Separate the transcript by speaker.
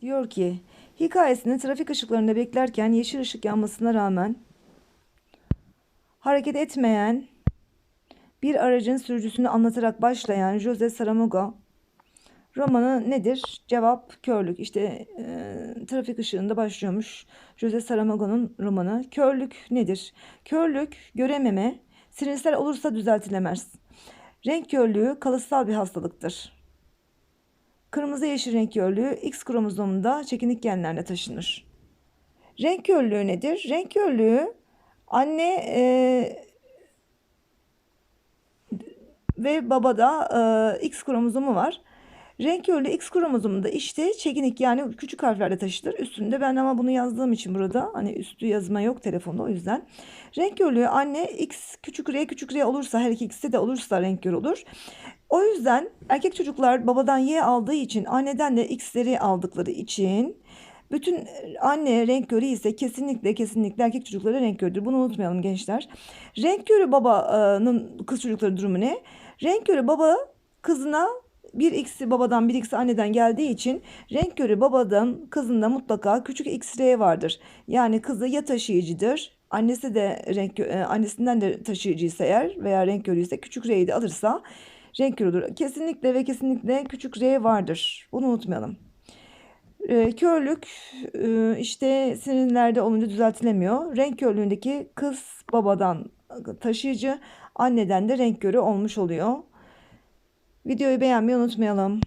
Speaker 1: Diyor ki hikayesinde trafik ışıklarında beklerken yeşil ışık yanmasına rağmen hareket etmeyen bir aracın sürücüsünü anlatarak başlayan Jose Saramago romanı nedir? Cevap körlük. İşte e, trafik ışığında başlıyormuş Jose Saramago'nun romanı. Körlük nedir? Körlük görememe, sinirsel olursa düzeltilemez. Renk körlüğü kalıtsal bir hastalıktır. Kırmızı yeşil renk körlüğü X kromozomunda çekinik genlerle taşınır. Renk körlüğü nedir? Renk körlüğü anne e, ve babada e, X kromozomu var. Renk körlüğü X kromozomunda işte çekinik yani küçük harflerle taşıtır. Üstünde ben ama bunu yazdığım için burada hani üstü yazma yok telefonda o yüzden. Renk körlüğü anne X küçük R küçük R olursa her iki ikisi de olursa renk kör olur. O yüzden erkek çocuklar babadan Y aldığı için anneden de X'leri aldıkları için bütün anne renk körü ise kesinlikle kesinlikle erkek çocukları renk körüdür. Bunu unutmayalım gençler. Renk körü babanın kız çocukları durumu ne? Renk körü baba kızına bir x'i babadan bir x'i anneden geldiği için renk körü babadan kızında mutlaka küçük x-ray vardır. Yani kızı ya taşıyıcıdır annesi de renk e, annesinden de taşıyıcıysa eğer veya renk körüyse küçük r'yi de alırsa renk körüdür. Kesinlikle ve kesinlikle küçük r vardır. Bunu unutmayalım. E, körlük e, işte sinirlerde olunca düzeltilemiyor. Renk körlüğündeki kız babadan taşıyıcı, anneden de renk körü olmuş oluyor. Videoyu beğenmeyi unutmayalım.